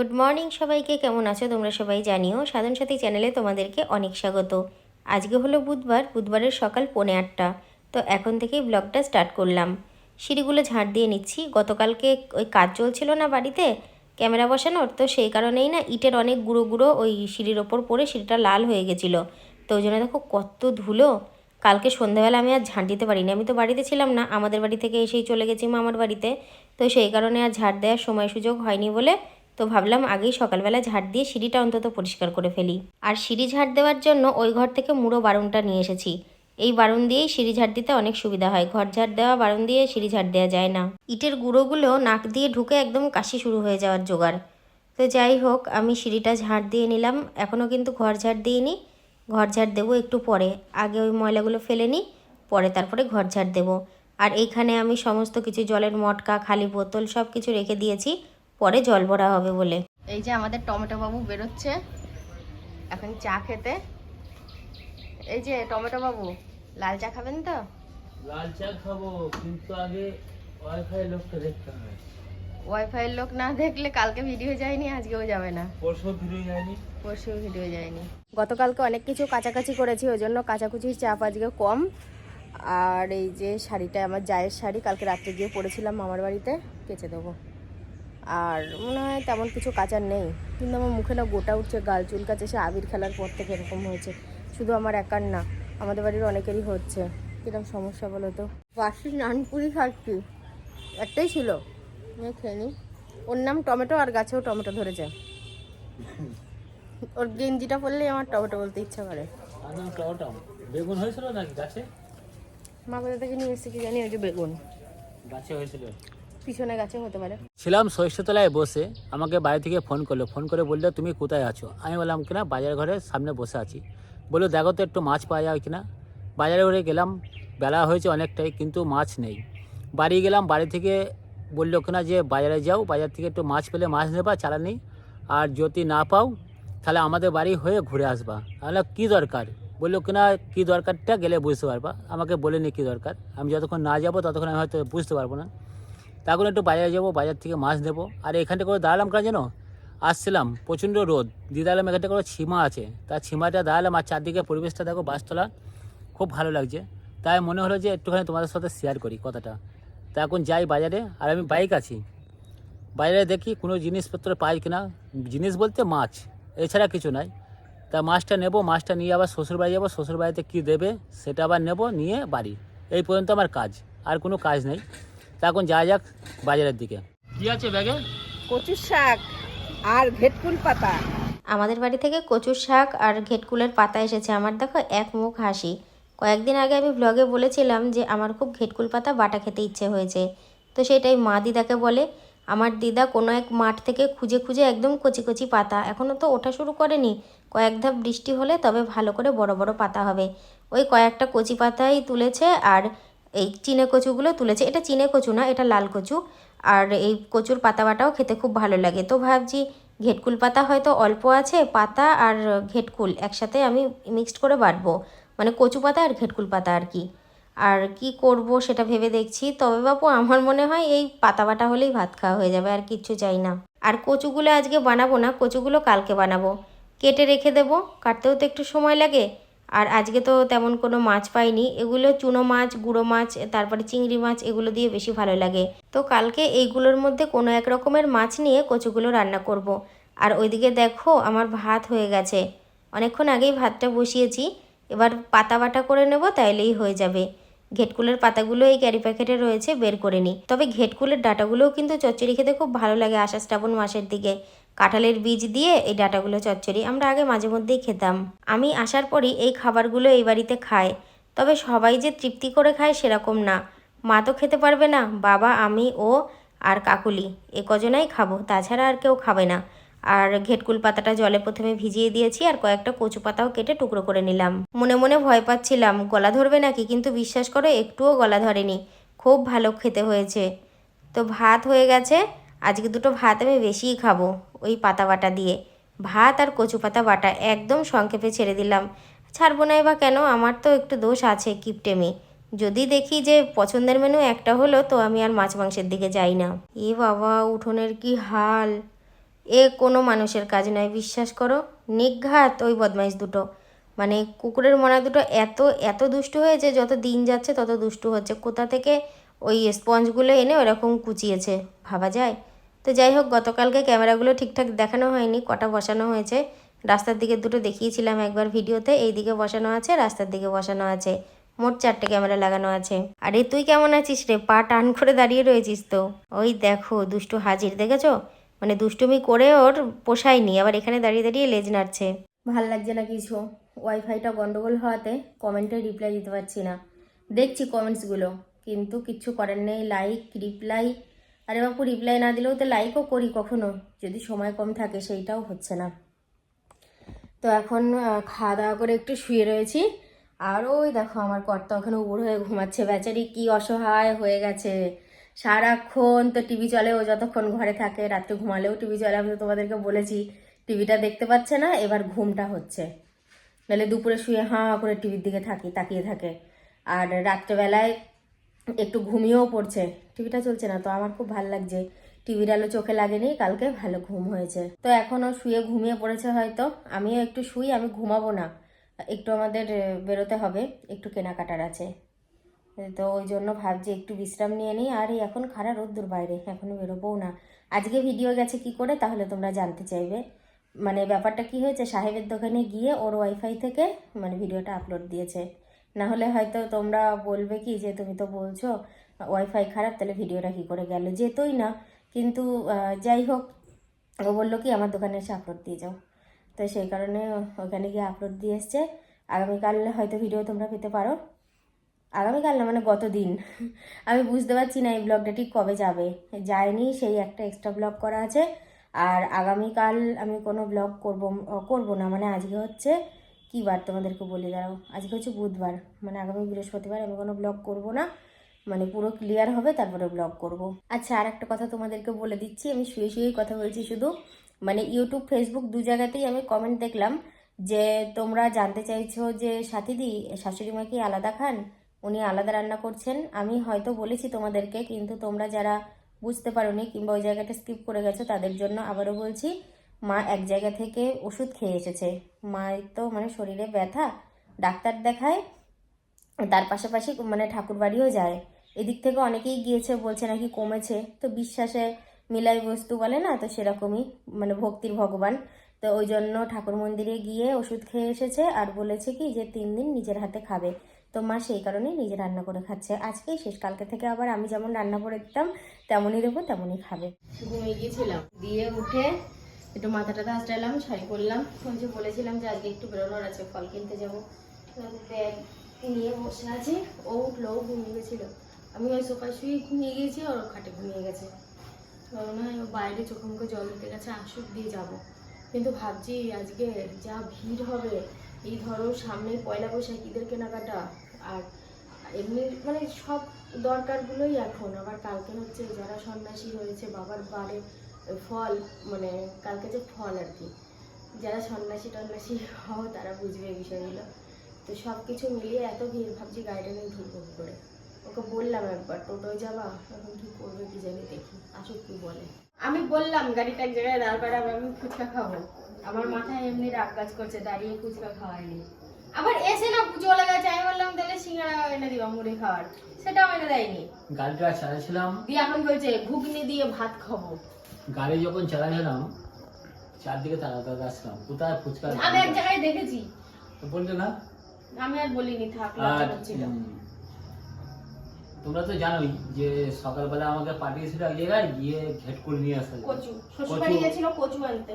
Good morning সবাইকে, কেমন আছো তোমরা সবাই জানিও? সাধন সাথী চ্যানেলে তোমাদেরকে অনেক স্বাগত। আজকে হলো বুধবার, বুধবারের সকাল পৌনে আটটা। তো এখন থেকেই ব্লগটা স্টার্ট করলাম। সিঁড়িগুলো ঝাড় দিয়ে নিচ্ছি। গতকালকে ওই কাজ চলছিল না বাড়িতে, ক্যামেরা বসানোর, তো সেই কারণেই না ইটের অনেক গুঁড়ো গুঁড়ো ওই সিঁড়ির ওপর পড়ে সিঁড়িটা লাল হয়ে গেছিল। তো ওই জন্য দেখো কত ধুলো। কালকে সন্ধ্যাবেলা আমি আর ঝাঁট দিতে পারিনি। আমি তো বাড়িতে ছিলাম না, আমাদের বাড়ি থেকে এসেই চলে গেছি মামার বাড়িতে। তো সেই কারণে আর ঝাড় দেওয়ার সময় সুযোগ হয়নি বলে তো ভাবলাম আগেই সকালবেলা ঝাড় দিয়ে সিঁড়িটা অন্তত পরিষ্কার করে ফেলি। আর সিঁড়ি ঝাড় দেওয়ার জন্য ওই ঘর থেকে মুড়ো বারুনটা নিয়ে এসেছি। এই বারুন দিয়েই সিঁড়ি ঝাড় দিতে অনেক সুবিধা হয়। ঘর ঝাড় দেওয়া বারুন দিয়ে সিঁড়ি ঝাড় দেওয়া যায় না। ইটের গুঁড়োগুলো নাক দিয়ে ঢুকে একদম কাশি শুরু হয়ে যাওয়ার জোগাড়। তো যাই হোক, আমি সিঁড়িটা ঝাড় দিয়ে নিলাম। এখনও কিন্তু ঘর ঝাড় দিইনি। ঘর ঝাড় দেবো একটু পরে। আগে ওই ময়লাগুলো ফেলে নিই, পরে তারপরে ঘর ঝাড় দেবো। আর এইখানে আমি সমস্ত কিছু, জলের মটকা, খালি বোতল সব কিছু রেখে দিয়েছি। পরে জল ভরা হবে বলে। এই যে আমাদের টমেটো বাবু বেরোচ্ছে। এখন চা খেতে। এই যে টমেটো বাবু লাল চা খাবেন তো? লাল চা খাব কিন্তু আগে ওয়াইফাই লোকটা দেখতে হবে। ওয়াইফাইয়ের লোক না দেখলে কালকে ভিডিও যায়নি আজকেও যাবে না। পরশু ফিরে যায়নি। পরশু ভিডিও যায়নি। গতকালকে অনেক কিছু কাছাকাছি করেছি ওই জন্য কাচাকুচির চাপ আজকে কম। আর এই যে শাড়িটা আমার জায়ের শাড়ি কালকে রাত্রে গিয়ে পরেছিলাম মামার বাড়িতে কেচে দেবো। আর মনে হয় তেমন কিছু কাচার নেই। কিন্তু আমার মুখে না গোটা উঠছে গাল চুল কাছে সে আবির খেলার পর থেকে এরকম হয়েছে। শুধু আমার একার না আমাদের বাড়ির অনেকেরই হচ্ছে। কীরকম সমস্যা বলো তো? বাসি নানপুরি খাচ্ছি একটাই ছিল। খেয়ে নিই ওর নাম টমেটো আর গাছেও টমেটো ধরেছে। ওর গেঞ্জিটা পরলেই আমার টমেটো বলতে ইচ্ছা করে। বেগুন হয়েছিল নাকি গাছে? মা কোথা থেকে নিয়ে এসেছে কি জানি ওই যে বেগুন। গাছে হয়েছিল। পিছনে গাছে, হতে পারে। ছিলাম সরিষাতলায় বসে, আমাকে বাড়ি থেকে ফোন করল। ফোন করে বলল, তুমি কোথায় আছো? আমি বললাম, কিনা বাজার ঘরের সামনে বসে আছি। বলল, দেখো তো, একটু মাছ পাওয়া যায় কিনা? বাজারে ঘরে গেলাম, বেলা হয়েছে অনেকটাই, কিন্তু মাছ নেই। বাড়ি গেলাম, বাড়ি থেকে বলল, কিনা যে বাজারে যাও, বাজার থেকে একটু মাছ পেলে মাছ নেবা, চালা নেই। আর যদি না পাও, তাহলে আমাদের বাড়ি হয়ে ঘুরে আসবা। তাহলে কী দরকার? বলল, কিনা কী দরকারটা গেলে বুঝতে পারবা। আমাকে বলেনি কী দরকার। আমি যতক্ষণ না যাব, ততক্ষণ আমি হয়তো বুঝতে পারব না। তখন একটু বাজারে যাব, বাজার থেকে মাছ নেব। আর এখানটা করে দাঁড়ালাম কেন জানো? আসছিলাম, প্রচণ্ড রোদ। দিয়ে দাঁড়ালাম এখানটা করে ছিমা আছে। তার ছিমাটা দাঁড়ালাম আর চারদিকে পরিবেশটা দেখো, বাসতলা। খুব ভালো লাগছে। তাই মনে হলো যে একটুখানি তোমাদের সাথে শেয়ার করি কথাটা। তা এখন যাই বাজারে, আর আমি বাইক আছি। বাজারে দেখি কোনো জিনিসপত্র পাই কিনা। জিনিস বলতে মাছ, এছাড়া কিছু নাই। তা মাছটা নেব, মাছটা নিয়ে আবার শ্বশুরবাড়ি যাব। শ্বশুরবাড়িতে কী দেবে, সেটা আবার নেব, নিয়ে বাড়ি। এই পর্যন্ত আমার কাজ, আর কোনো কাজ নেই। তা এখন যাওয়া যাক বাজারের দিকে। কি আছে ব্যাগে? কচু শাক আর ভেটকুল পাতা। আমাদের বাড়ি থেকে কচুর শাক আর ঘেটকুলের পাতা এসেছে আমার। দেখো এক মুখ হাসি। কয়েকদিন আগে আমি ব্লগে বলেছিলাম যে আমার খুব ঘেটকুল পাতা বাটা খেতে ইচ্ছে হয়েছে। তো সেটাই মা দিদাকে বলে আমার দিদা কোনো এক মাঠ থেকে খুঁজে খুঁজে একদম কচি কচি পাতা। এখনও তো ওঠা শুরু করেনি। কয়েক ধাপ বৃষ্টি হলে তবে ভালো করে বড় বড় পাতা হবে। ওই কয়েকটা কচি পাতাই তুলেছে আর এই চিনে কচুগুলো তুলেছে। এটা চিনে কচু না, এটা লাল কচু। আর এই কচুর পাতা বাটাও খেতে খুব ভালো লাগে। তো ভাবছি ঘেটকুল পাতা হয়তো অল্প আছে, পাতা আর ঘেটকুল একসাথে আমি মিক্সড করে বাটবো। মানে কচু পাতা আর ঘেটকুল পাতা আর কি। আর কি করব সেটা ভেবে দেখছি। তবে বাপু, আমার মনে হয় এই পাতা বাটা হলেই ভাত খাওয়া হয়ে যাবে, আর কিচ্ছু চাই না। আর কচুগুলো আজকে বানাবো না, কচুগুলো কালকে বানাবো। কেটে রেখে দেবো, কাটতেও তো একটু সময় লাগে। আর আজকে তো তেমন কোনো মাছ পাইনি। এগুলো চুনো মাছ, গুঁড়ো মাছ, তারপরে চিংড়ি মাছ, এগুলো দিয়ে বেশি ভালো লাগে। তো কালকে এইগুলোর মধ্যে কোনো এক রকমের মাছ নিয়ে কচুগুলো রান্না করব। আর ওইদিকে দেখো আমার ভাত হয়ে গেছে। অনেকক্ষণ আগেই ভাতটা বসিয়েছি। এবার পাতা বাটা করে নেব, তাইলেই হয়ে যাবে। ঘেটকুলের পাতাগুলো এই ক্যারি প্যাকেটে রয়েছে, বের করে নিই। তবে ঘেটকুলের ডাটাগুলোও কিন্তু চচ্চড়ি খেতে খুব ভালো লাগে আষাঢ় শ্রাবণ মাসের দিকে। কাঁঠালের বীজ দিয়ে এই ডাটাগুলো চচ্চড়ি আমরা আগে মাঝে মধ্যেই খেতাম। আমি আসার পরই এই খাবারগুলো এই বাড়িতে খায়। তবে সবাই যে তৃপ্তি করে খায় সেরকম না। মা তো খেতে পারবে না, বাবা, আমি, ও আর কাকুলি। এ কজনাই খাব, তাছাড়া আর কেউ খাবে না। আর ঘেটকুল পাতাটা জলে প্রথমে ভিজিয়ে দিয়েছি আর কয়েকটা কচু পাতাও কেটে টুকরো করে নিলাম। মনে মনে ভয় পাচ্ছিলাম, গলা ধরবে নাকি? কিন্তু বিশ্বাস করো, একটুও গলা ধরেনি। খুব ভালো খেতে হয়েছে। তো ভাত হয়ে গেছে, আজকে দুটো ভাত আমি বেশিই খাব। ওই পাতা বাটা দিয়ে। ভাত আর কচু পাতা বাটা একদম সংক্ষেপে ছেড়ে দিলাম। ছাড়বো নাই বা কেন? আমার তো একটু দোষ আছে, কিপটেমি। যদি দেখি যে পছন্দের মেনু একটা হলো, তো আমি আর মাছ মাংসের দিকে যাই না। এ বাবা, উঠোনের কি হাল? এ কোনো মানুষের কাজ নয়, বিশ্বাস করো। নিঘাত ওই বদমাইশ দুটো। মানে কুকুরের মনা দুটো এত এত দুষ্টু হয়েছে, যত দিন যাচ্ছে তত দুষ্টু হচ্ছে। কোথা থেকে ওই স্পঞ্জগুলো এনে ওরকম কুচিয়েছে? ভাবা যায়? তো যাই হোক, গতকালকে ক্যামেরাগুলো ঠিকঠাক দেখানো হয়নি, কটা বসানো হয়েছে। রাস্তার দিকে দুটো দেখিয়েছিলাম একবার ভিডিওতে এই দিকে বসানো আছে, রাস্তার দিকে বসানো আছে। মোট চারটে ক্যামেরা লাগানো আছে। আরে, তুই কেমন আছিস রে? পা টান করে দাঁড়িয়ে রয়েছিস তো। ওই দেখো, দুষ্টু হাজির, দেখেছ? মানে দুষ্টুমি করে ওর পোষায়নি, আবার এখানে দাঁড়িয়ে দাঁড়িয়ে লেজ নাড়ছে। ভালো লাগছে না কিছু। ওয়াইফাইটা গন্ডগোল হওয়াতে কমেন্টে রিপ্লাই দিতে পারছি না। দেখছি কমেন্টসগুলো কিন্তু কিচ্ছু করার নেই লাইক রিপ্লাই আরে বাপু রিপ্লাই না দিলেও তো লাইকও করি কখনো। যদি সময় কম থাকে, সেইটাও হচ্ছে না। তো এখন খাওয়া দাওয়া করে একটু শুয়ে রয়েছি। আর ওই দেখো, আমার কর্তা ওখানে উড় হয়ে ঘুমাচ্ছে। বেচারি কি অসহায় হয়ে গেছে। সারাক্ষণ তো টিভি চলে, ও যতক্ষণ ঘরে থাকে, রাত্রে ঘুমালেও টিভি চলে। আমি তো তোমাদেরকে বলেছি টিভিটা দেখতে পাচ্ছে না, এবার ঘুমটা হচ্ছে। নাহলে দুপুরে শুয়ে হাঁ করে টিভির দিকে থাকি, তাকিয়ে থাকে। আর রাত্রেবেলায় একটু ঘুমিয়েও পড়ছে। টিভিটা চলছে না, তো আমার খুব ভালো লাগছে। টিভির আলো চোখে লাগেনি, কালকে ভালো ঘুম হয়েছে। তো এখনও শুয়ে ঘুমিয়ে পড়েছে হয়তো, আমিও একটু শুই, আমি ঘুমাবো না। একটু আমাদের বেরোতে হবে, একটু কেনাকাটার আছে। তো ওই জন্য ভাবছি একটু বিশ্রাম নিয়ে নিই, আর এখন খারাপ রোদ্দুর বাইরে, এখনও বেরোবও না। আজকে ভিডিও গেছে কি করে, তাহলে তোমরা জানতে চাইবে। মানে ব্যাপারটা কি হয়েছে, সাহেবের দোকানে গিয়ে ওর ওয়াইফাই থেকে মানে ভিডিওটা আপলোড দিয়েছে। না হলে হয়তো তোমরা বলবে কি যে তুমি তো বলছো ওয়াইফাই খারাপ, তাহলে ভিডিওটা কি করে গেল? যেতই না, কিন্তু যাই হোক, ও বলল কি, আমার দোকানে এসে আপলোড দিয়ে যাও। তো সেই কারণে ওখানে গিয়ে আপলোড দিয়ে এসছে। আগামীকাল হয়তো ভিডিও তোমরা পেতে পারো। আগামীকাল না মানে গত দিন আমি বুঝতে পারছি না এই ব্লগটা ঠিক কবে যাবে। যায়নি, সেই একটা এক্সট্রা ব্লগ করা আছে। আর আগামীকাল আমি কোনো ব্লগ করব করব না। মানে আজকে হচ্ছে কী বার তোমাদেরকে বলে দাঁড়াও? আজকে হচ্ছে বুধবার মানে আগামী বৃহস্পতিবার আমি কোনো ব্লগ করব না। মানে পুরো ক্লিয়ার হবে, তারপরে ব্লগ করব। আচ্ছা আর একটা কথা তোমাদেরকে বলে দিচ্ছি, আমি শুয়ে শুয়েই কথা বলছি শুধু। মানে ইউটিউব ফেসবুক দু জায়গাতেই আমি কমেন্ট দেখলাম যে তোমরা জানতে চাইছো যে সাথীদি, শাশুড়ি মা কি আলাদা খান? উনি আলাদা রান্না করছেন। আমি হয়তো বলেছি তোমাদেরকে, কিন্তু তোমরা যারা বুঝতে পারোনি কিংবা ওই জায়গাটা স্কিপ করে গেছো, তাদের জন্য আবারও বলছি। মা এক জায়গা থেকে ওষুধ খেয়ে এসেছে। মায়ের তো মানে শরীরে ব্যথা, ডাক্তার দেখায়, তার পাশাপাশি মানে ঠাকুর বাড়িও যায়। এদিক থেকে অনেকেই গিয়েছে, বলছে নাকি কমেছে। তো বিশ্বাসে মিলাই বস্তু বলে না, তো সেরকমই মানে ভক্তির ভগবান। তো ওই জন্য ঠাকুর মন্দিরে গিয়ে ওষুধ খেয়ে এসেছে আর বলেছে কি যে তিন দিন নিজের হাতে খাবে। তো মা সেই কারণেই নিজে রান্না করে খাচ্ছে। আজকেই শেষ, কালকে থেকে আবার আমি যেমন রান্না করে দিতাম, তেমনই দেবো, তেমনই খাবে। ঘুমিয়ে গিয়েছিলাম দিয়ে উঠে একটু মাথাটা হাসটালাম শাড়ি পরলাম। ওই যে বলেছিলাম যে আজকে একটু বেরোনোর আছে, ফল কিনতে যাব। ব্যাগ নিয়ে বসে আছে। ও উঠল ঘুমিয়ে গেছিল। আমি ওই সোফায় শুয়ে ঘুমিয়ে গিয়েছি, আর ও খাটে ঘুমিয়ে গেছে। বাইরে চোখে মুখে জল দিতে গেছে, আসুক, দিয়ে যাব। কিন্তু ভাবছি আজকে যা ভিড় হবে, এই ধরো সামনে পয়লা বৈশাখ ঈদের কেনাকাটা, আর এমনি মানে সব দরকারগুলোই এখন। আবার কালকে হচ্ছে যারা সন্ন্যাসী হয়েছে, বাবার বারে ফল মানে কালকে যে ফল আর কি যারা সন্ন্যাসী টন্যাসী হও তারা বুঝবে এই বিষয়গুলো। তো সব কিছু মিলিয়ে এত ভিড় ভাবছি গাড়িটা নিয়ে ঢুকবো করে। ওকে বললাম একবার টোটোয় যাবা? এখন কি করবে কি জানি দেখি আসুক কি বলে। আমি বললাম গাড়িটা এক জায়গায় দাঁড় করাবো আমি ফুচকা খাব। আমার মাথায় এমনি রাগ কাজ করছে দাঁড়িয়ে ফুচকা খাওয়াইনি আবার এসে না চলে গেছে আমি বললাম তাহলে সিঙ্গারা এনে দিবা মুড়ি খাওয়ার। সেটাও এনে দেয়নি। গাড়িটা চালাচ্ছিলাম দিয়ে এখন বলছে ঘুগনি দিয়ে ভাত খাব। গাড়ি যখন চালাচ্ছিলাম চারদিকে তাড়া আসলাম। কোথায় ফুচকা আমি এক জায়গায় দেখেছি। বললে না? আমি আর বলিনি থাক উম, তোমরা তো জানোই যে সকালবেলা আমাকে পাঠিয়েছিল এক জায়গায় গিয়ে ঘেটকুল নিয়ে আসতে কচু শ্বশুরবাড়ি গেছিল কচু আনতে।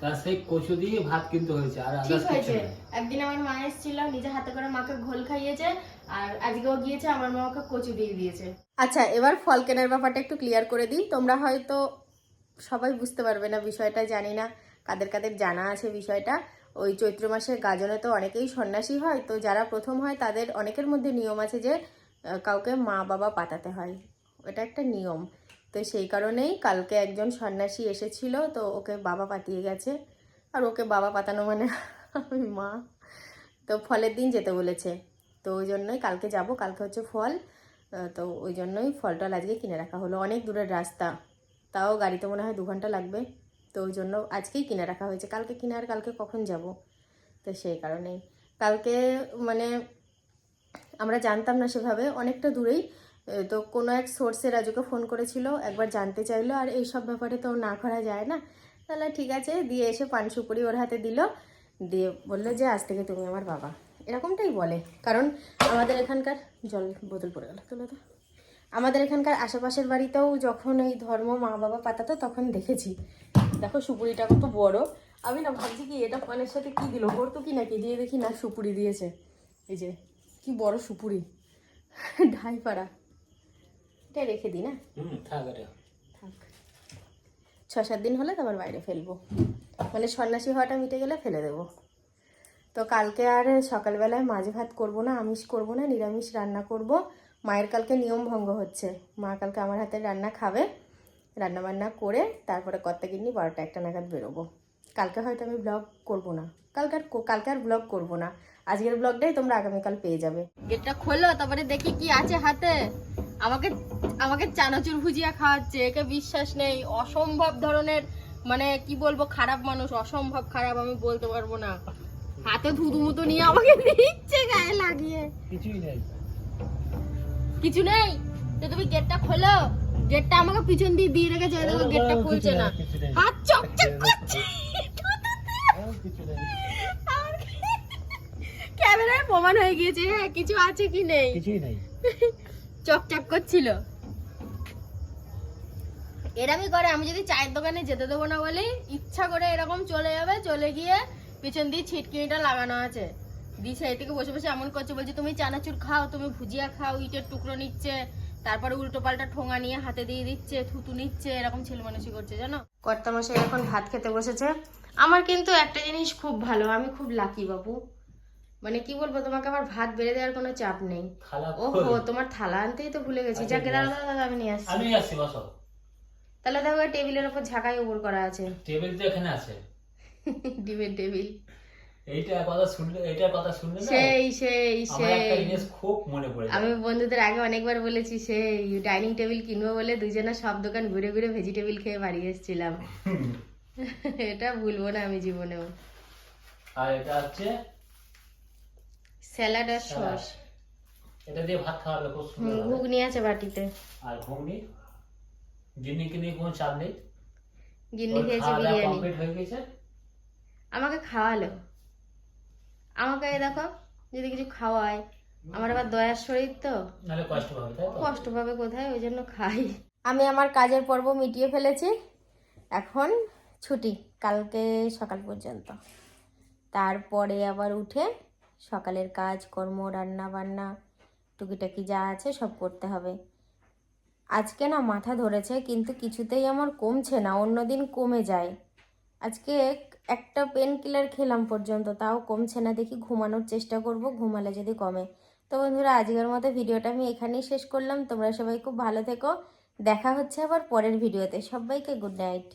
তা সেই কচু দিয়ে ভাত কিনতে হয়েছে আর ঠিক হয়েছে। একদিন আমার মা এসেছিল নিজে হাতে করে মাকে ঘোল খাইয়েছে আর আজকেও গিয়েছে আমার মা ওকে কচু দিয়ে দিয়েছে। আচ্ছা এবার ফল কেনার ব্যাপারটা একটু ক্লিয়ার করে দিই। তোমরা হয়তো সবাই বুঝতে পারবে না বিষয়টা, জানি না কাদের কাদের জানা আছে বিষয়টা। ওই চৈত্র মাসের গাজনে তো অনেকেই সন্ন্যাসী হয়, তো যারা প্রথম হয় তাদের অনেকের মধ্যে নিয়ম আছে যে কাউকে মা বাবা পাতাতে হয়। এটা একটা নিয়ম। তো সেই কারণেই কালকে একজন সন্ন্যাসী এসেছিল, তো ওকে বাবা পাতিয়ে গেছে। আর ওকে বাবা পাতানো মানে আমি মা। তো ফলের দিন যেতে বলেছে। তো ওই জন্যই কালকে যাব, কালকে হচ্ছে ফল। তো ওই জন্যই ফল টল আজকে কিনে রাখা হলো। অনেক দূরের রাস্তা। তাও গাড়িতে মনে হয় দু ঘণ্টা লাগবে। তো ওই জন্য আজকেই কিনে রাখা হয়েছে। কালকে কিনে আর কালকে কখন যাব? তো সেই কারণেই। কালকে মানে আমরা জানতাম না সেভাবে। অনেকটা দূরেই তো কোনো এক সোর্সে রাজুকে ফোন করেছিল, একবার জানতে চাইলো, আর এই সব ব্যাপারে তো না করা যায় না? তাহলে ঠিক আছে, দিয়ে এসে পান সুপুরি ওর হাতে দিল। দিয়ে বলল যে, আজ থেকে তুমি আমার বাবা। এরকমটাই বলে। কারণ আমাদের এখানকার জল বোতল পড়ে গেল। তুলো তো। আমাদের এখানকার আশেপাশের বাড়িতেও যখন এই ধর্ম মা বাবা পাতাতো তখন দেখেছি। দেখো সুপুরিটা কত বড়। আমি না ভাবছি কি এটা পানের সাথে কি দিল? করতো কি নাকি দিয়ে দেখি না সুপুরি দিয়েছে। এই যে কি বড় সুপুরি। ঢাই পাড়া এটা রেখে দিই না? থাক ছ সাত দিন হলে তারপর বাইরে ফেলব। মানে সন্ন্যাসী হওয়াটা মিটে গেলে ফেলে দেবো। তো কালকে আর সকালবেলায় মাছ ভাত করব না আমিষ করব না নিরামিষ রান্না করব। মায়ের কালকে নিয়ম ভঙ্গ হচ্ছে। মা কালকে আমার হাতে রান্না খাবে রান্না বান্না করে তারপরে কর্তা কিডনি বারোটা একটা নাগাদ বেরোবো। কালকে হয়তো আমি ব্লগ করব না। কালকে আর কালকে আর ব্লগ করব না। আজকের ব্লগটাই তোমরা আগামীকাল পেয়ে যাবে। গেটটা খোলো তারপরে দেখি কি আছে হাতে। আমাকে আমাকে চানাচুর ভুজিয়া খাওয়াচ্ছে একে বিশ্বাস নেই। অসম্ভব ধরনের মানে কি বলব খারাপ মানুষ অসম্ভব খারাপ আমি বলতে পারব না। হাতে ধুধু মুতো নিয়ে আমাকে দিচ্ছে গায়ে লাগিয়ে। কিছুই নেই। কিছু নেই? তো তুমি গেটটা খোলো। গেটটা আমাকে পিছন দিয়ে দিয়ে রেখেছে এই দেখো গেটটা খুলছে না। হাত চকচক করছে। ক্যামেরায় প্রমাণ হয়ে গিয়েছে হ্যাঁ কিছু আছে কি নেই? কিছুই নেই। চকচক করছিল। এরমই করে আমি যদি চায়ের দোকানে যেতে দেবো না বলে ইচ্ছা করে এরকম চলে যাবে চলে গিয়ে পিছন দিয়ে ছিটকিনিটা লাগানো আছে। দিয়ে সেই থেকে বসে বসে এমন করছে বলছে তুমি চানাচুর খাও তুমি ভুজিয়া খাও ইটের টুকরো নিচ্ছে তারপরে উল্টো পাল্টা ঠোঙা নিয়ে হাতে দিয়ে দিচ্ছে থুতু নিচ্ছে এরকম ছেলে মানুষই করছে জানো? কর্তা মশাই এখন ভাত খেতে বসেছে। আমার কিন্তু একটা জিনিস খুব ভালো আমি খুব লাকি বাবু মানে কি বলব তোমাকে আমার ভাত বেড়ে দেওয়ার কোনো চাপ নেই। ওহো তোমার থালা আনতেই তো ভুলে গেছি। যাকে দাঁড়া দাঁড়া আমি নিয়ে আসছি। আমি আসছি বসো। তাহলে দেখো ওই টেবিলের ওপর ঝাঁকাই উপর করা আছে। টেবিল তো এখানে আছে। ডিমের টেবিল। সেই সেই সেই। আমি বন্ধুদের আগে অনেকবার বলেছি সেই ডাইনিং টেবিল কিনবো বলে দুজনে সব দোকান ঘুরে ঘুরে ভেজিটেবিল খেয়ে বাড়ি এসেছিলাম। এটা ভুলবো না আমি জীবনেও। আর এটা হচ্ছে স্যালাড আর সস। এটা দিয়ে ভাত খাওয়াবে খুব সুন্দর ঘুগনি আছে বাটিতে। আর ঘুগনি? গিন্নিকে নিয়ে কোনো চাপ নেই? গিন্নি খেয়েছে বিরিয়ানি। কমপ্লিট হয়ে গেছে? আমাকে খাওয়ালো। আমাকে দেখো যদি কিছু খাওয়ায়। আমার আবার দয়ার শরীর তো? কষ্ট পাবে কোথায়? ওই জন্য খাই। আমি আমার কাজের পর্ব মিটিয়ে ফেলেছি। এখন ছুটি কালকে সকাল পর্যন্ত। তারপরে আবার উঠে সকালের কাজ কর্ম রান্না বান্না টুকিটাকি যা আছে সব করতে হবে। আজকে না মাথা ধরেছে কিন্তু কিছুতেই আমার কমছে না অন্যদিন কমে যায়। আজকে একটা পেন কিলার খেলাম পর্যন্ত, তাও কমছে না। দেখি ঘুমানোর চেষ্টা করব, ঘুমালে যদি কমে। তো বন্ধুরা, আজকের মতো ভিডিওটা আমি এখানেই শেষ করলাম। তোমরা সবাই খুব ভালো থেকো। দেখা হচ্ছে আবার পরের ভিডিওতে। সবাইকে গুড নাইট